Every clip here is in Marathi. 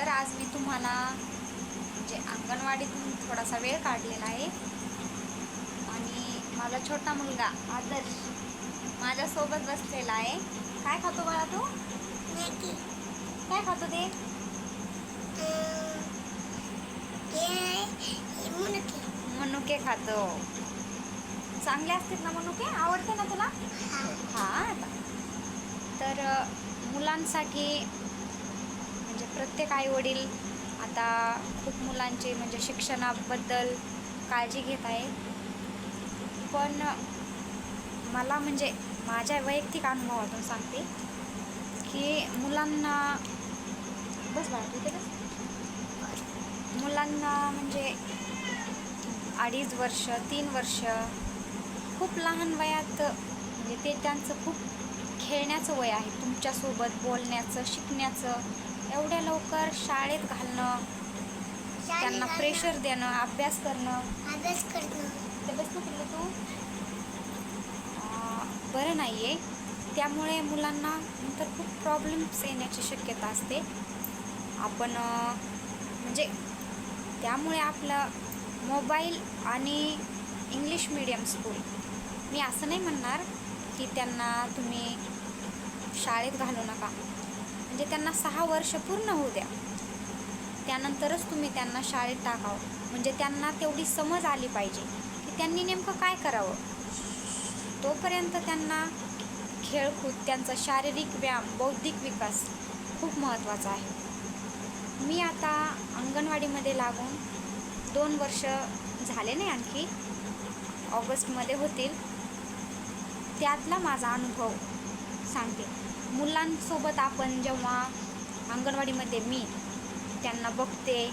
तर आज मी तुम्हाला म्हणजे अंगणवाडीतून थोडासा वेळ काढलेला आहे. आणि माझा छोटा मुलगा आदर्श माझ्यासोबत बसलेला आहे. काय खातो बाळा तू? काय खातो ते? मुनके. मनुके खातो. चांगले असतील ना मनुके? आवडते ना तुला? हा. हा तर मुलांसाठी प्रत्येक आईवडील आता खूप मुलांचे म्हणजे शिक्षणाबद्दल काळजी घेत आहे. पण मला म्हणजे माझ्या वैयक्तिक अनुभवातून सांगते की मुलांना बस वाटते मुलांना म्हणजे अडीच वर्ष तीन वर्ष खूप लहान वयात म्हणजे ते त्यांचं खूप खेळण्याचं वय आहे. तुमच्यासोबत बोलण्याचं शिकण्याचं एवढ्या लवकर शाळेत घालणं त्यांना प्रेशर देणं अभ्यास करणं. अभ्यास करणं. ते बस पिल्लू तू. बरं नाही आहे त्यामुळे मुलांना नंतर खूप प्रॉब्लेम्स येण्याची शक्यता असते. आपण म्हणजे त्यामुळे आपलं मोबाईल आणि इंग्लिश मीडियम स्कूल मी असं नाही म्हणणार की त्यांना तुम्ही शाळेत घालू नका. म्हणजे त्यांना सहा वर्ष पूर्ण होऊ द्या. त्यानंतरच तुम्ही त्यांना शाळेत टाकावं. म्हणजे त्यांना तेवढी समज आली पाहिजे की त्यांनी नेमकं काय करावं. तोपर्यंत त्यांना खेळकूद त्यांचा शारीरिक व्यायाम बौद्धिक विकास खूप महत्त्वाचा आहे. मी आता अंगणवाडीमध्ये लागून दोन वर्ष झाले नाही आणखी. ऑगस्टमध्ये होतील. त्यातला माझा अनुभव सांगते. मुलांसोबत आपण जेव्हा अंगणवाडीमध्ये मी त्यांना बघते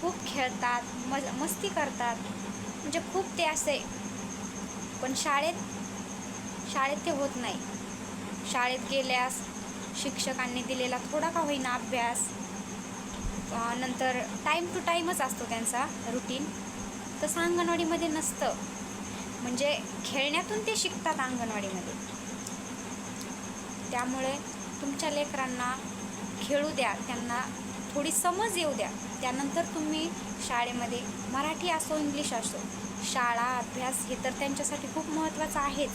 खूप खेळतात मज मस्ती करतात. म्हणजे खूप ते असे पण शाळेत शाळेत ते होत नाही. शाळेत गेल्यास शिक्षकांनी दिलेला थोडा का होईना अभ्यास नंतर टाईम टू टाईमच असतो त्यांचा रुटीन तसं अंगणवाडीमध्ये नसतं. म्हणजे खेळण्यातून ते शिकतात अंगणवाडीमध्ये. त्यामुळे तुमच्या लेकरांना खेळू द्या त्यांना थोडी समज येऊ द्या. त्यानंतर तुम्ही शाळेमध्ये मराठी असो इंग्लिश असो शाळा अभ्यास हे तर त्यांच्यासाठी खूप महत्त्वाचं आहेच.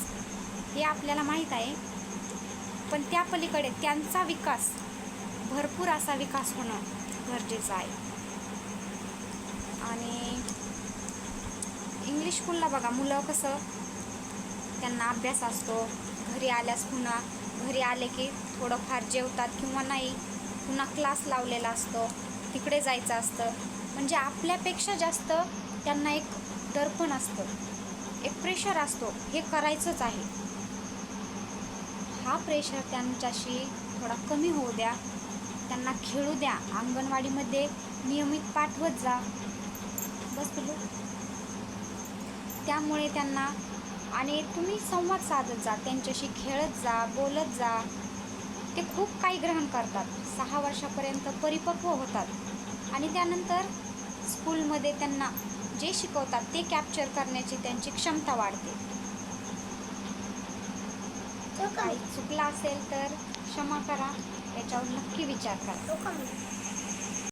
हे आपल्याला माहीत आहे. पण त्या पलीकडे त्यांचा विकास भरपूर असा विकास होणं गरजेचं आहे. आणि इंग्लिश स्कूलला बघा मुलं कसं त्यांना अभ्यास असतो घरी आल्यास पुन्हा घरी आले की थोडंफार जेवतात किंवा नाही पुन्हा क्लास लावलेला असतो तिकडे जायचं असतं. म्हणजे आपल्यापेक्षा जास्त त्यांना एक दर्पण असतं एक प्रेशर असतो. हे करायचंच आहे. हा प्रेशर त्यांच्याशी थोडा कमी होऊ द्या. त्यांना खेळू द्या. अंगणवाडीमध्ये नियमित पाठवत जा. बस पिल्लू. त्यामुळे त्यांना आणि तुम्ही संवाद साधत जा त्यांच्याशी खेळत जा बोलत जा. ते खूप काही ग्रहण करतात. सहा वर्षापर्यंत परिपक्व होतात. आणि त्यानंतर स्कूलमध्ये त्यांना जे शिकवतात ते कॅप्चर करण्याची त्यांची क्षमता वाढते. काही चुकलं असेल तर क्षमा करा. याच्यावर नक्की विचार करा.